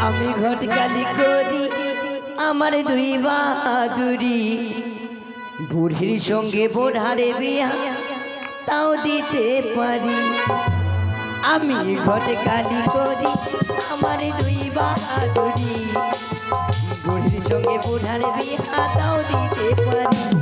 আমি ঘটকালি করি, আমার দুই বাহাদুরি। বুড়ির সঙ্গে বোঢারে বিয়া, তাও দিতে পারি। আমি ঘটকালি করি, আমার দুই বাহাদুরি। বুড়ির সঙ্গে বোঢারে বিয়া, তাও দিতে পারি।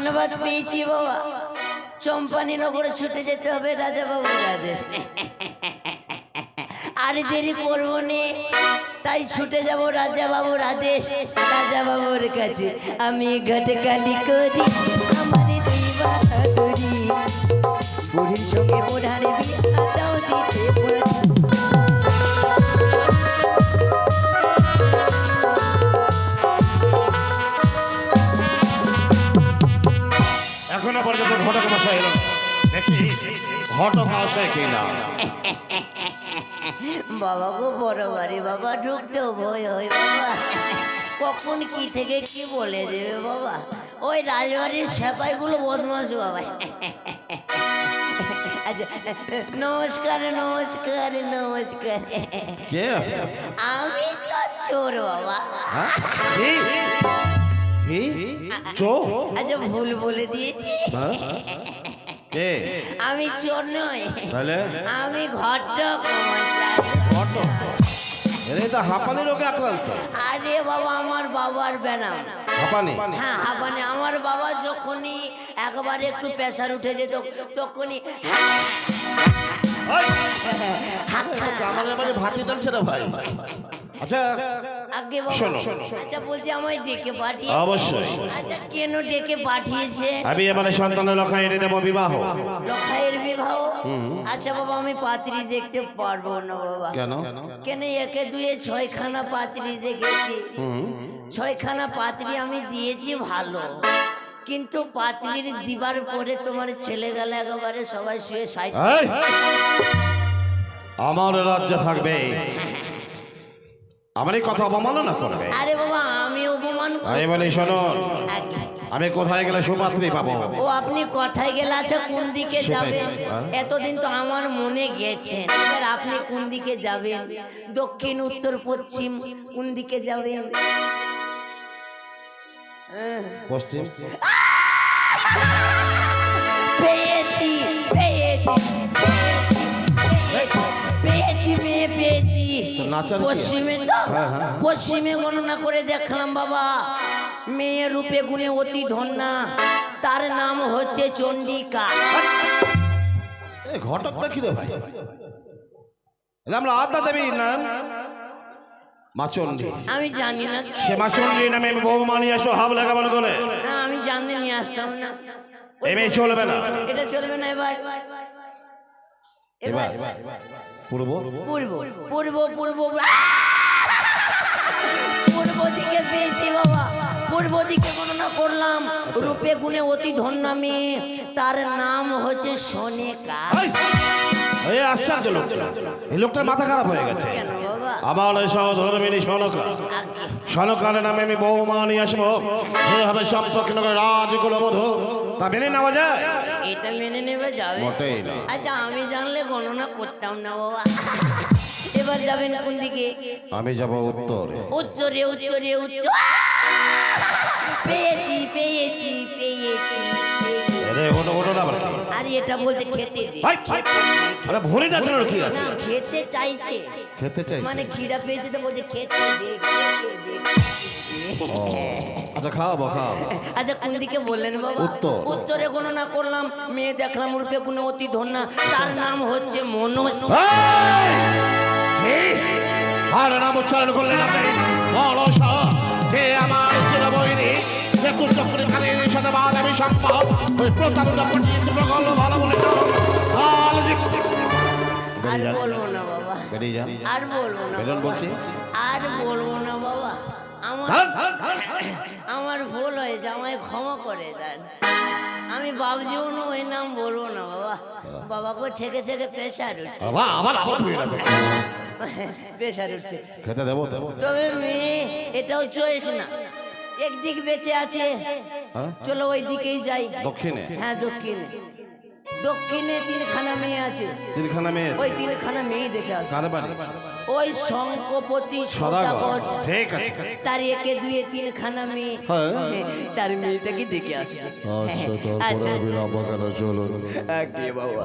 সংবাদ পেয়েছি, বাবা। চম্পানি নগরে ছুটে যেতে হবে, রাজা বাবুর আদেশ আর দেরি করব নে। তাই ছুটে যাব রাজা বাবুর আদেশ। রাজা বাবুর কাছে আমি ঘটকালি করি। আমার দুই বাহাদুরি বুড়ির সঙ্গে বিয়াটাও দিতে পারি ঘটক আসে কিনা? বাবা গো বড় বাড়ি বাবা ঢুকতেও ভয় হয় বাবা। কখন কি থেকে কি বলে দেবে বাবা? ওই রাজবাড়ির সেপাইগুলো বদমাস বাবা। আচ্ছা নমস্কার নমস্কার নমস্কার। আমি তো চোর বাবা? চো আচ্ছা ভুল বলে দিয়েছি। হ্যাঁ? কে? আমি চোর নই। তাহলে? আমি ঘটক। ঘটক। এরে তো হাঁপানি রোগে আক্রান্ত? আরে বাবা আমার বাবার ব্যানাম। হাঁপানি? হ্যাঁ মানে আমার বাবা যখনই একবারে একটু প্রেশার উঠে যেত তখনই! ভাতি টানছে না ভাই। আচ্ছা আগে শোনো। আচ্ছা বলছি আমায় ডেকে পাঠিয়ে অবশ্যই। আচ্ছা কেন ডেকে পাঠিয়েছে? আমি এবারে এনে দেবো বিবাহ। লখাইয়ের বিবাহ? আচ্ছা বাবা আমি পাত্রী দেখতে পারব না বাবা। কেন? কেন একে দুয়ে ছয়খানা পাত্রী দেখেছি? ছয়খানা পাত্রী আমি দিয়েছি ভালো। কিন্তু পাত্রীর দিবার পরে তোমার ছেলে গেলে একেবারে সবাই শুয়ে সাইড আমার রাজ্যে থাকবে। আমার এই কথা অবমাননা করবে। আরে বাবা আমি অপমান আমি বলি শোনো আমি কোথায় গেলে সুপাত্রী পাবো? ও আপনি কোথায় গেলে আছে কোন দিকে। যাবেন হ্যাঁ? এতদিন তো আমার মনে গেছেন এবার আপনি কোন দিকে যাবেন? দক্ষিণ উত্তর পশ্চিম কোন দিকে যাবেন? পশ্চিম। কি? পশ্চিমে তো? পশ্চিমে গণনা করে দেখলাম বাবা মেয়ে রূপে গুণে অতি ধন্যা। তার নাম হচ্ছে চন্ডিকা। ঘটক না কি ভাই? আমরা আদ্যা দেবী না? মাচন্ডী আমি জানি না সে মাচন্ডী নামে বউ আসো হাব লাগাবানো করে আমি জানতে নিয়ে আসতাম না। এমে চলবে না। এটা চলবে না এবার। এবার। এবার। পূর্ব? পূর্ব। পূর্ব পূর্ব। পূর্ব দিকে পেয়েছি বাবা। পূর্ব দিকে গণনা করলাম রূপে গুণে অতি ধন্যা মেয়ে তার নাম হচ্ছে সোনেকা। এই! আশ্চর্য লোক। এই লোকটার মাথা খারাপ হয়ে গেছে। আমার সহধর্মিনী সনকা। সনকার নামে আমি বউ মানি আসব। সে হবে সপ্তক্ষণ রাজকুল বধূ তা মেনে নেওয়া যায়? এটা মেনে নেবে যাবে। মোটেই না। আচ্ছা আমি জানলে গণনা করতাম না বাবা। এবার যাবেন কোন দিকে? আমি যাব উত্তরে। উত্তরে উত্তরে উত্তর। পেয়েছি পেয়েছি পেয়েছি পেয়েছি। আরে ওটা ওটা না। এটা বলতে খেতে দে। High, high. আরে ভরি কি আছে। খেতে চাইছে। খেতে মানে খিদা পেয়েছে তো খেতে দে খেতে দে। আচ্ছা খাওয়াবো খাওয়াবো। আচ্ছা কোন দিকে বললেন বাবা? উত্তর। উত্তরে গণনা করলাম। মেয়ে দেখলাম রূপে কোনো অতি ধন্যা। তার নাম হচ্ছে মনোজ। আর নাম উচ্চারণ করলেন আপনি। যে আমার সাথে বাদ আমি সম্ভব। ওই প্রতারণা ভালো বলে। আর বলব না বাবা। আর বলব না বলছি। আর বলব না বাবা। আমার আমার ভুল হয়েছে আমায় ক্ষমা করে দেন। আমি বাবজিও ওই নাম বলব না বাবা। বাবাকে থেকে থেকে প্রেশার আবার রাখো। প্রেশার উঠছে। খেতে দেবো? দেবো তবে মেয়ে এটাও চয়েস না। একদিক বেঁচে আছে হ্যাঁ? চলো ওই দিকেই যাই। দক্ষিণে? হ্যাঁ দক্ষিণে। দক্ষিণে তিনখানা মেয়ে আছে। তিনখানা মেয়ে ওই তিনখানা মেয়ে দেখে আসো। ওই শঙ্কপতি সদাগর ঠিক আছে। তার একে দুয়ে তিনখানা মেয়ে। হ্যাঁ। তার মেয়েটাকে দেখে আসো? আচ্ছা তারপরে আচ্ছা, আমি রামাকানা চলুন বাবা।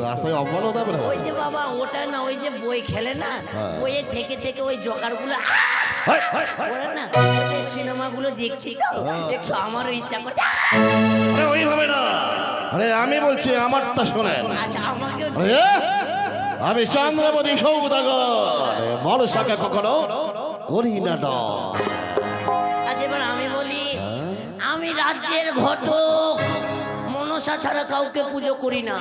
রাস্তায় অপমান হতে ওই যে বাবা ওটা না ওই যে বই খেলে না হ্যাঁ। বইয়ে থেকে থেকে ওই জোকারগুলো ওরা না সিনেমাগুলো দেখছি তো। হ্যাঁ। একটু আমারও ইচ্ছা করছে আরে ওইভাবে না। আরে আমি বলছি আমারটা শোনেন। আচ্ছা আমাকে আরে, আমি চন্দ্রপতি সৌদাগর। মনসাকে কখনো করি না আচ্ছা এবার আমি বলি আমি রাজ্যের ঘটক। মনসা ছাড়া কাউকে পুজো করি না।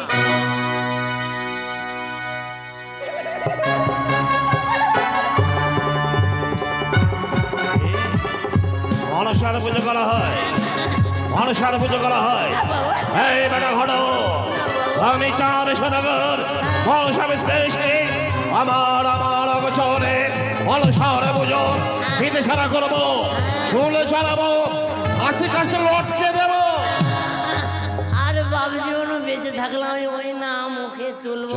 মনসার পুজো করা হয়। মনসার পুজো করা হয়। এই বেটা আমি আমার আমার অগোচরে মনসার পুজো পিঠে ছাড়া করব শুলে চালাবো আশি কাজটা লটকে থাকলে আমি ওই না মুখে তুলবো।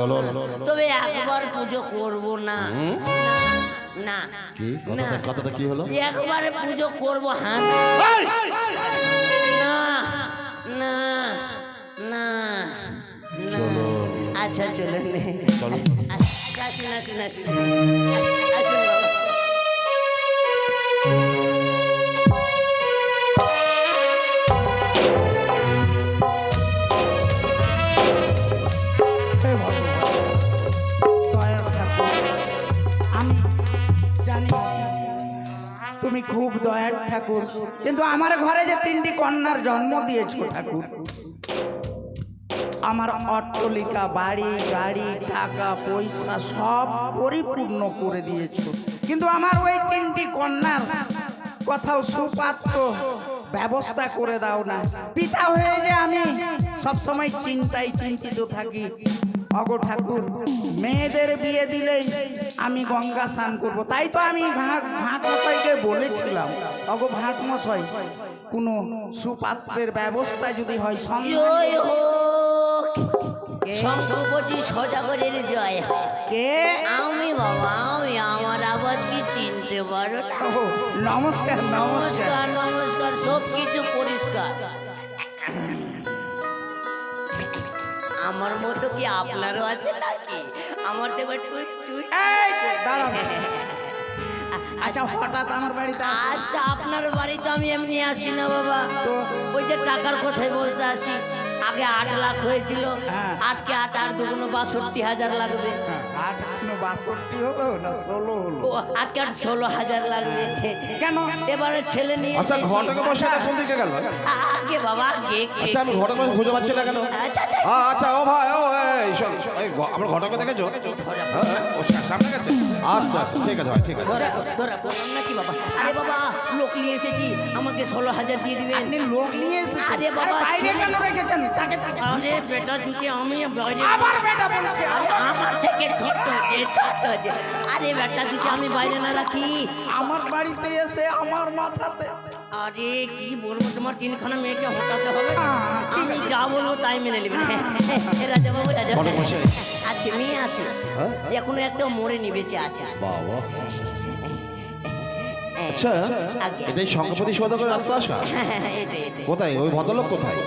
তবে একবার পুজো করব না। না কি? না। কথাটা কথাটা কি হলো? একবার পুজো করব হ্যাঁ না না না না। চলো। আচ্ছা চলুন চলো। আচ্ছা, আসুন তুমি খুব দয়ার ঠাকুর। কিন্তু আমার ঘরে যে তিনটি কন্যার জন্ম দিয়েছ ঠাকুর, আমার অট্টলিকা, বাড়ি, গাড়ি, টাকা, পয়সা সব পরিপূর্ণ করে দিয়েছ। কিন্তু আমার ওই তিনটি কন্যার কোথাও সুপাত্র ব্যবস্থা করে দাও না। পিতা হয়ে যে আমি সবসময় চিন্তায় চিন্তিত থাকি, অগো ঠাকুর মেয়েদের বিয়ে দিলেই আমি গঙ্গা স্নান করব। তাই তো আমি ভাট ভাট মশাইকে বলেছিলাম অগো ভাট মশাই কোনো সুপাত্রের ব্যবস্থা যদি হয়? শঙ্করপতি সজাগরের জয়। কে? আমি বাবা আমি আমার আওয়াজ কি চিনতে পারো নমস্কার নমস্কার। নমস্কার সব কিছু পরিষ্কার। আমার মতো কি আপনারও আছে নাকি? আমার তো এবার টুই টুই এই, আচ্ছা হঠাৎ আমার বাড়িতে আচ্ছা আপনার বাড়িতে আমি এমনি আসি না বাবা। তো? ওই যে টাকার কথাই বলতে আসি। আগে আট লাখ হয়েছিল হ্যাঁ। আটকে আট আর দুগুণ বাষট্টি হাজার লাগবে। আট বাষট্টি হলো না ষোলো হলো? ও আটকে ষোলো হাজার লাগবে। কেন? এবারে ছেলে নিয়ে আচ্ছা ঘটকে বসে কোন দিকে গেল? আগে বাবা আগে কে- আমি ঘটক খুঁজে পাচ্ছি না কেন? আ, ও ভাই ও এই শোন শোন, এই আমার ঘটকে দেখেছ? ধরা ও সামনে গেছে? ঠিক আছে ভাই ঠিক আছে। ধরা ধরা বললাম নাকি বাবা? আরে বাবা লোক নিয়ে এসেছি আমাকে ষোলো হাজার দিয়ে দিবেন। আপনি লোক নিয়ে এসেছেন? আরে বাবা, বাইরে কেন রেখেছেন? তাকে তাকে- আরে বেটা যদি আমি বাইরে আবার বেটা বলছে। আরে আমার থেকে ছোট যে ছোট যে আরে বেটা যদি আমি বাইরে না রাখি? আমার বাড়িতে এসে আমার মাথাতে। আরে কি বলব তোমার তিনখানা মেয়েকে হটাতে হবে। না? হ্যাঁ, ঠিক আমি যা বলব তাই মেনে নেবেন রাজা বাবু রাজা আছে মেয়ে আছে। হ্যাঁ? এখনও একটা মরে নিবেচে আছে বাবা। আচ্ছা এটাই সৌদাগর রাজপ্রাসাদ এটা কোথায়? ওই ভদ্রলোক কোথায়?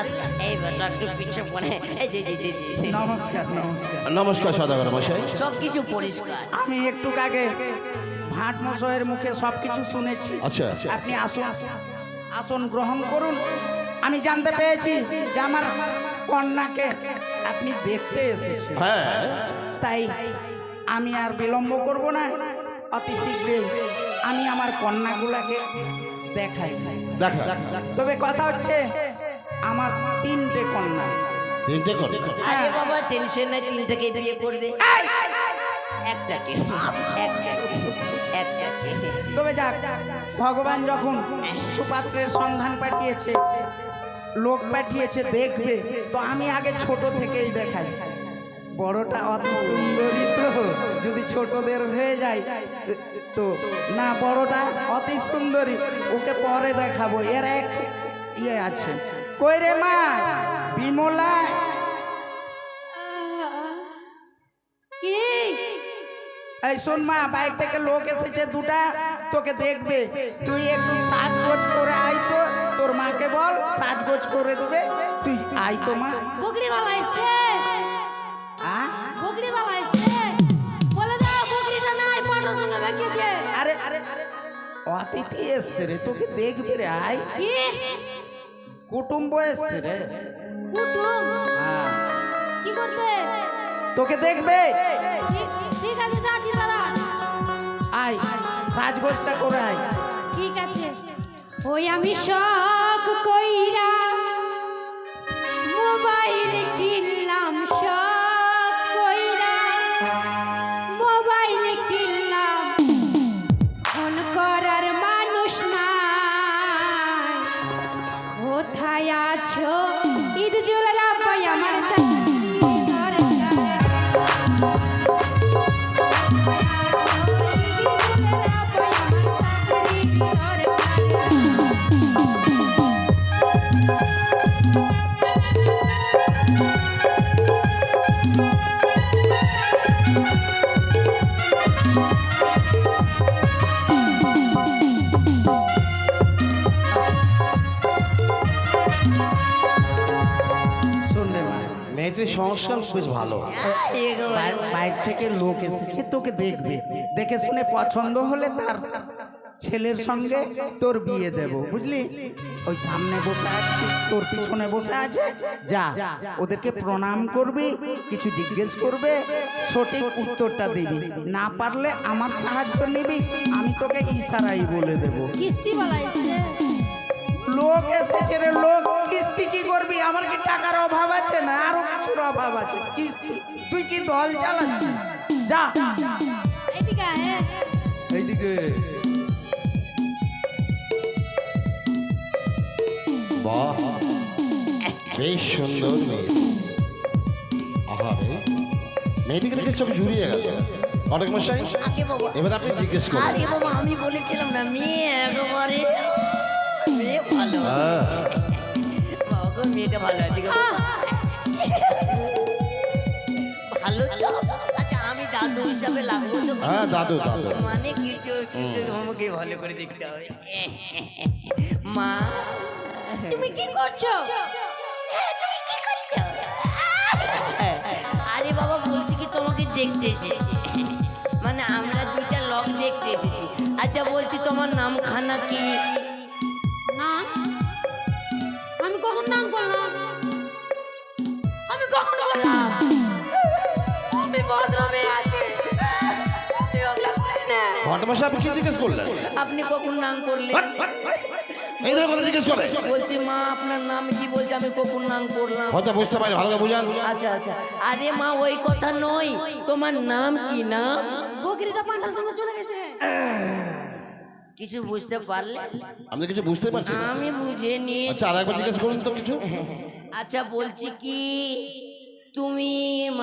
ভদ্রলোক এই বেটা একটু পিছু পড়ে এই যে যে যে যে। নমস্কার নমস্কার। নমস্কার সদাগর মশাই। সব কিছু পরিষ্কার। আমি একটু আগে ভাট মশাইয়ের মুখে সব কিছু শুনেছি। আচ্ছা আচ্ছা। আপনি আসুন আসন গ্রহণ করুন। আমি জানতে পেরেছি যে আমার কন্যাকে আপনি দেখতে এসেছেন। হ্যাঁ। তাই আমি আর বিলম্ব করব না। অতি শীঘ্রই আমি আমার কন্যাগুলাকে দেখাই। দেখা। তবে কথা হচ্ছে আমার তিনটে কন্যা। তিনটে করে আরে বাবা টেনশন নাই তিনটাকে বিয়ে করবে? একটাকে একটাকে একটাকে। তবে যাক ভগবান যখন সুপাত্রের সন্ধান পাঠিয়েছে লোক পাঠিয়েছে দেখবে তো আমি আগে ছোট থেকেই দেখাই। বড়টা অতি সুন্দরী তো যদি ছোটদের হয়ে যায় তো না বড়টা অতি সুন্দরী ওকে পরে দেখাবো। এর এক ইয়ে আছে। কই রে মা? বিমলা? কি? এই শোন মা বাইক থেকে লোক এসেছে দুটা তোকে দেখবে। তুই একটু সাজগোজ করে আয় তো তোর মাকে বল সাজগোজ করে দেবে। তুই আয় তো মা। বকরিওয়ালা এসছে। আ? বকরিওয়ালা এসছে। বলে দাও বকরিটা নাই পাটার সঙ্গে বেঁকেছে আরে আরে আরে, অতিথি এসছে রে তোকে দেখবে রে আয়। কি? কুটুম্ব? এসছে রে কুটুম কি করতে? তোকে দেখবে। ঠিক- ঠিক আছে যাচ্ছি দাদা আয় সাজগোজটা করে আয়। ঠিক আছে। ওই আমি শখ কইরা মেয়েটির সংস্কার বেশ ভালো। বাইরে থেকে লোক এসেছে তোকে দেখবে। দেখে শুনে পছন্দ হলে তার ছেলের সঙ্গে তোর বিয়ে দেব বুঝলি? ওই সামনে বসে আছে তোর পিছনে বসে আছে। যা ওদেরকে প্রণাম করবি কিছু জিজ্ঞেস করবে সঠিক উত্তরটা দিবি। না পারলে আমার সাহায্য নিবি আমি তোকে ইশারাই বলে দেব। কিস্তিওয়ালা এসছে লোক এসেছে রে লোক কিস্তি কি করবি? আমার কি টাকার অভাব আছে না? আরও কিছুর অভাব আছে। কিস্তি তুই কি দল চালাচ্ছিস? যা। এইদিকে আয়, হ্যাঁ এইদিকে। বাহ বেশ সুন্দর মেয়ে। আহারে মেয়েটিকে দেখে চোখ জুড়িয়ে গেল। অনেক মশাই আগে বাবা এবার আপনি জিজ্ঞেস করুন। আরে বাবা আমি বলেছিলাম না মেয়ে একেবারে হ্যাঁ আচ্ছা হ্যাঁ মানে আরে বাবা বলছি কি তোমাকে দেখতে মানে আমরা দুইটা লক দেখতে এসেছি আচ্ছা বলছি তোমার নাম খানা কি আমি আমি ভদ্রমে আছি আমি আপনি কি জিজ্ঞেস করলেন? আপনি কখন নাম করলেন? এই ধরনের কথা জিজ্ঞেস করে। বলছি মা আপনার নাম কি বলছে? আমি কখন নাম করলাম? হয়তো বুঝতে পারি ভালো করে বুঝান। আচ্ছা আচ্ছা। আরে মা ওই কথা নয়। তোমার নাম কি নাম বকরিটা পান্ডার সঙ্গে চলে গেছে। কিছু বুঝতে পারলে? আপনি কিছু বুঝতে পারছেন না? আমি বুঝে নিয়ে আচ্ছা জিজ্ঞেস করুন তো কিছু। আচ্ছা বলছি কি?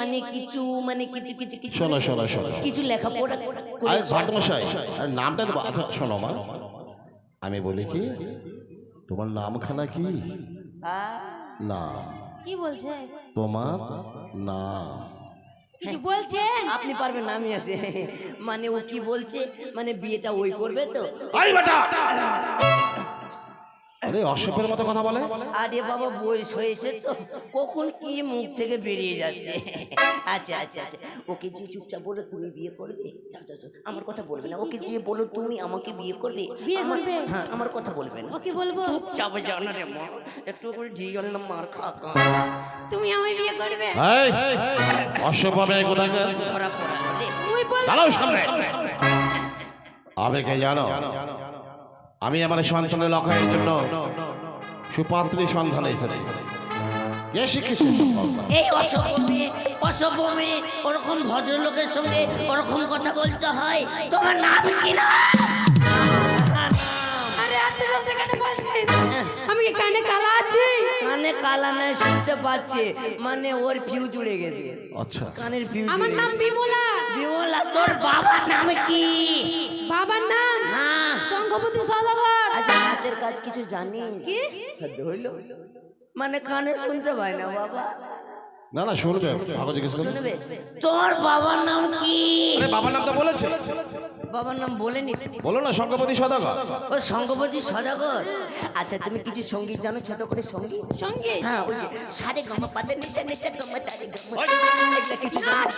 মানে কিছু মানে কিছু কিছু কিছু শোনো শোনো শোনো। কিছু লেখাপড়া আরে? ঘটমশাই আর নামটা তো আচ্ছা শোনো মা। আমি বলি কি তোমার নামখানা কি? না। কি বলছে? তোমার নাম কিছু বলছেন আপনি পারবেন না আমি আছে। মানে ও কি বলছে? মানে বিয়েটা ওই করবে তো? আই বেটা! আরে অসভ্যের মতো কথা বলে? আরে বাবা বয়স হয়েছে তো। কখন কি মুখ থেকে বেরিয়ে যাচ্ছে? আচ্ছা আচ্ছা আচ্ছা। ওকে যে চুপচাপ বলো তুমি বিয়ে করবে। আমার কথা বলবে না। ওকে যে বলো তুমি আমাকে বিয়ে করবে? হ্যাঁ আমার কথা বলবে না। ওকে বলব? চুপচাপ যাও না রে মা একটু করে ঢি গেল না মার খা। তুমি আমায় বিয়ে করবে? এই অসভ্য মেয়ে কোথাকার দাঁড়াও সামনে। কে জানো আমি আমার সন্তানের লক্ষ্যের জন্য সুপাত্রী সন্ধানে এসেছি। কে শিখেছে এই অসভ্য মেয়ে অসভ্য মেয়ে ওরকম ভদ্রলোকের সঙ্গে ওরকম কথা বলতে হয়। তোমার নাম কি না? আমি কি কানে কালা আছি? কানে কালা নাই শুনতে পাচ্ছে। মানে ওর ফিউ জুড়ে গেছে। আচ্ছা। কানের ফিউজ আমার নাম বিমলা। বিমলা তোর বাবার নাম কি? বাবার নাম? হ্যাঁ শঙ্খপতি সদাগর। আচ্ছা হাতের কাজ কিছু জানিস? কি? হইল মানে কানে শুনতে পায় না বাবা। না না শুনবে। ভালো জিজ্ঞেস করুন শুনবে? তোর বাবার নাম কি? আরে বাবার নাম তো বলেছে। বাবার নাম বলেনি বলো না শঙ্কপতি সদাগর। ও শঙ্কপতি সদাগর? আচ্ছা তুমি কিছু সংগীত জানো ছোট করে সংগীত? সঙ্গে হ্যাঁ ওই যে সারে গম পাতে নিচে নিচে গম তারে গম। কিছু জানি?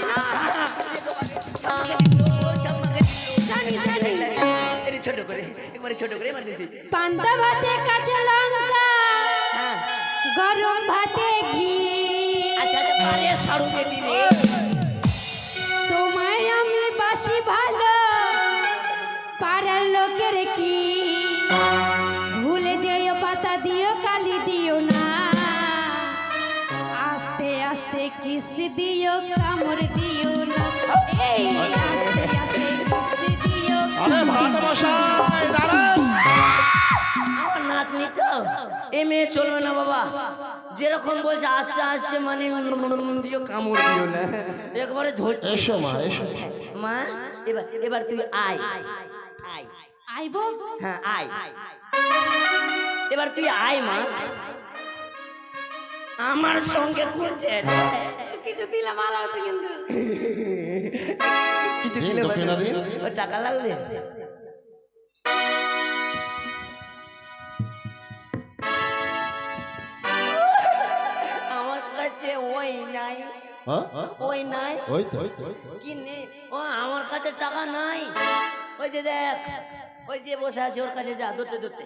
জানি ছোট করে একবারে ছোট করে এবার দিছি পান্তা ভাতে কাঁচা লঙ্কা গরম ভাতে ঘি আচ্ছা পারে সাড়ু কেটি রে তোমায় আমি বাসি ভালো কিস দিও, কামড় দিও না। এই আস্তে আস্তে কিস আরে ভাত মশাই দাঁড়ান। আমার নাতনি তো এ মেয়ে চলবে না বাবা। যেরকম বলছে আস্তে আস্তে মানে দিও কামড় দিও না। একবারে ধরছে। এসো মা এসো। মা এবার এবার তুই আয়। আয়। আইবো হ্যাঁ আয়। এবার তুই আয় মা। আমার সঙ্গে করছে কিছু দিলাম ভালো হতো কিন্তু। কিছু দিলে। টাকা লাগবে আমার কাছে ওই নাই। হ্যাঁ? ওই নাই। ওই তো। ওই তো, ওই তো। কি নেই ও আমার কাছে টাকা নাই। ওই যে দেখ ওই যে বসে আছে ওর কাছে যা ধরতে ধরতে।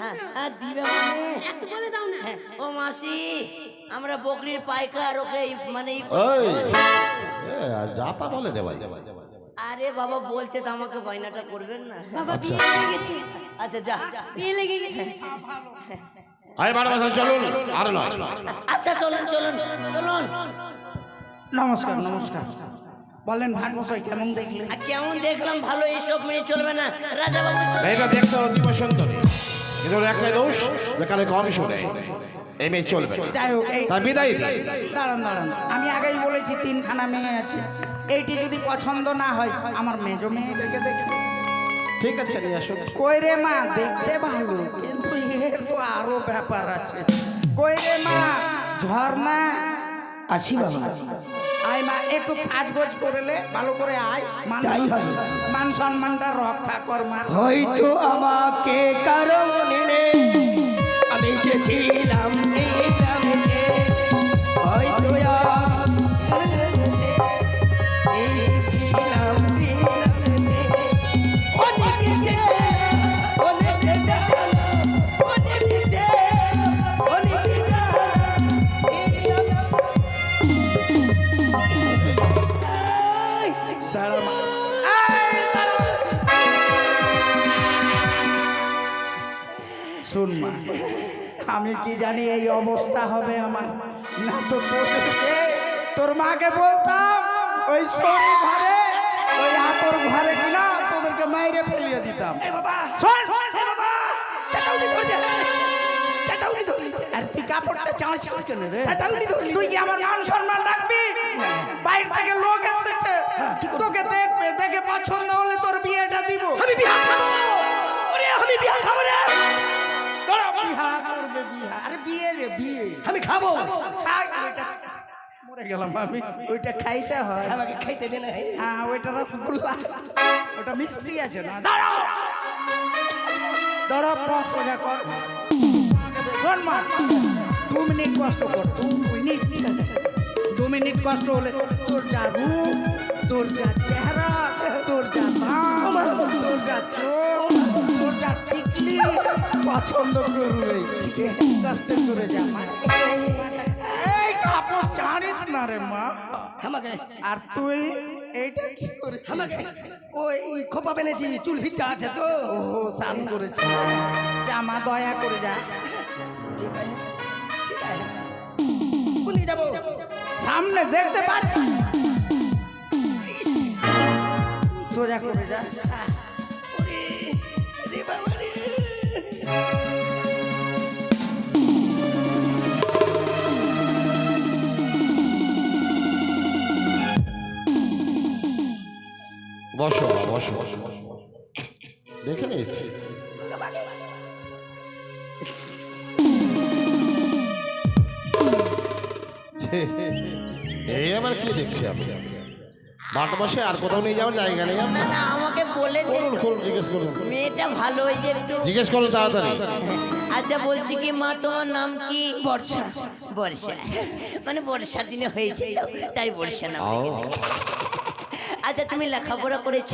হ্যাঁ হ্যাঁ দিবে মানে? বলে দাও না। হ্যাঁ, ও মাসি আমরা বকরির পাইকার ওকে মানে যা তা বলে রে ভাই। আরে বাবা বলছে তো আমাকে বায়নাটা করবেন না? বাবা বিয়ে লেগে গেছে। আচ্ছা যা বিয়ে লেগে গেছে। আয় বারো বছর চলুন। আর নয়। আচ্ছা চলুন চলুন চলুন। নমস্কার নমস্কার। বলেন ভাট কেমন দেখলেন? আর কেমন দেখলাম ভালো এইসব মেয়ে চলবে না। রাজা বাবু মেয়েটা দেখতে অতীব সুন্দরী কিন্তু একটাই দোষ যেখানে কম শুনে এই মেয়ে চলবে। যাই হোক এই বিদায় দিই। দাঁড়ান দাঁড়ান। আমি আগেই বলেছি তিনখানা মেয়ে আছে। এইটি যদি পছন্দ না হয় আমার মেজো মেয়েটাকে দেখি। ঠিক আছে নিয়ে আসুন। কই রে মা দেখতে ভালো কিন্তু এর তো আরও ব্যাপার আছে। কই রে মা ঝর্ণা। আসি বাবা। আয় মা একটু সাজগোজ করলে ভালো করে আয়। মান মান সম্মানটা রক্ষা কর মা। হয়তো আমাকে কারও আমি যে ছিলাম অবস্থা হবে আমার। না তো তোর মাকে বলতাম ওই সরি ঘরে ওই আতর ঘরে কিনা তোদেরকে মাইরে ফেলিয়ে দিতাম। আর তুই কাপড়টা চাঁড়ছিস কেন রে? তুই কি আমার মান সম্মান রাখবি? বাইরে থেকে লোক খাব? খাই ওইটা মরে গেলাম আমি। ওইটা খাইতে হয়। আমাকে খাইতে দে না হ্যাঁ ওইটা রসগোল্লা। ওটা মিষ্টি আছে না? দাঁড়াও। দাঁড়াও পাঁচ সোজা কর। শোন দু মিনিট কষ্ট কর দু মিনিট। দু মিনিট কষ্ট হলে তোর যা রূপ তোর যা চেহারা তোর যা দাম পছন্দ করবে করে জানিস না রে মা আর তুই এইটা কি করিস আমাকে ওই খোপা বেনেছি চুল ভিজা আছে তো ও স্নান করেছি জামা দয়া করে যা সামনে দেখতে পাচ্ছি সোজা করে যা। বসো বসো বসো। দেখে নিয়েছি। এই আবার কি দেখছি আমি? মাঠ আর কোথাও নিয়ে যাওয়ার জায়গা নেই। না না আমাকে বলেছে করুন করুন জিজ্ঞেস করুন। মেয়েটা ভালো হয়েছে একটু জিজ্ঞেস করুন তাড়াতাড়ি। আচ্ছা বলছি কি মা তোমার নাম কি? বর্ষা। বর্ষা। মানে বর্ষার দিনে হয়েছে তাই বর্ষা নাম আচ্ছা তুমি লেখাপড়া করেছ?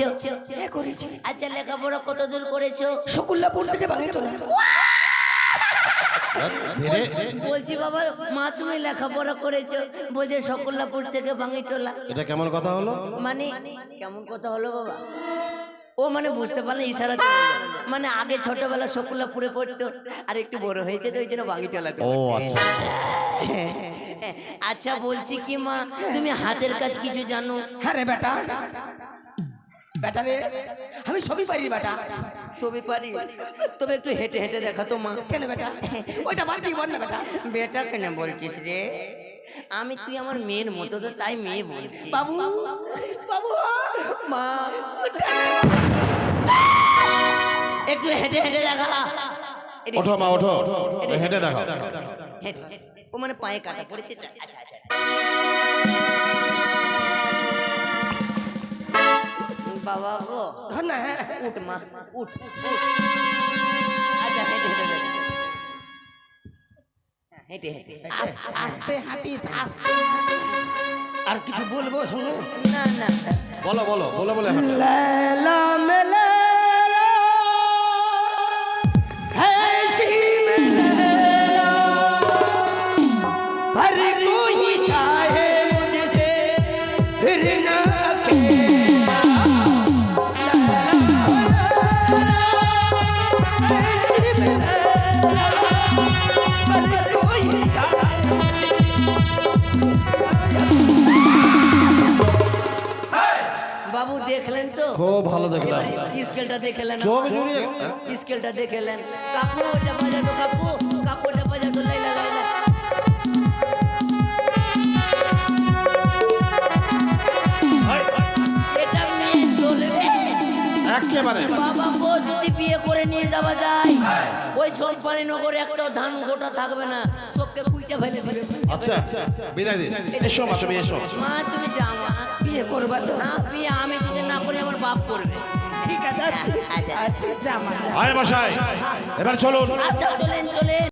হ্যাঁ করেছি। আচ্ছা লেখাপড়া কত দূর করেছ? শকুল্লাপুর থেকে বাঙাটোলা ধীরে বলছি বাবা মা তুমি লেখাপড়া করেছ বলছে শকুল্লাপুর থেকে বাঙাটোলা এটা কেমন কথা হলো? মানে কেমন কথা হলো বাবা? ও মানে বুঝতে পারলে ইশারা মানে আগে ছোটবেলা শকুল্লাপুরে পড়তো আর একটু বড় হয়েছে তো ওই জন্য বাঙিটোলাতে ও আচ্ছা আচ্ছা আচ্ছা। বলছি কি মা তুমি হাতের কাজ কিছু জানো? হ্যাঁ রে বেটা। বেটা রে আমি সবই পারি বেটা। ছবি পারি। তবে একটু হেঁটে হেঁটে দেখা তো মা। কেন বেটা? ওইটা বাদ দিয়ে বল না বেটা। বেটা কেন বলছিস রে? আমি তুই আমার মেয়ের মতো তো তাই মেয়ে বলছি। বাবু বাবু। মা। একটু হেঁটে হেঁটে দেখা। ওঠো মা ওঠো। হেঁটে দেখো। ও মানে পায়ে কাটা পড়েছে। আচ্ছা আচ্ছা। বাবা ও ধর না হ্যাঁ উঠ মা উঠ। আচ্ছা হেঁটে হেঁটে দেখা। হ্যাঁ, হেঁটে হেঁটে আস্তে হাঁটিস আস্তে আর কিছু বলব শোনো না না বলো বলো বলো বলে হাঁটো। খুব ভালো দেখলাম স্কেলটা দেখলেন চোখ জুড়িয়ে স্কেলটা দেখলেন কাকু ওটা বাজাতো কাকু। কাকু ওটা বাজাতো লাইলা লাইলা একেবারে। বাবা যদি বিয়ে করে নিয়ে যাওয়া যায় ওই জলপানি নগরে একটা ধান গোটা থাকবে না। সবকে কুইটা ফেলে দিবে আচ্ছা বিদায় দিন। এসো মা তুমি এসো। মা তুমি যাও মা। বিয়ে করবা তো না বিয়ে আমি যদি না করি আমার বাপ করবে। ঠিক আছে আচ্ছা আচ্ছা আচ্ছা জামা আয় মশাই এবার চলুন। আচ্ছা চলেন চলেন।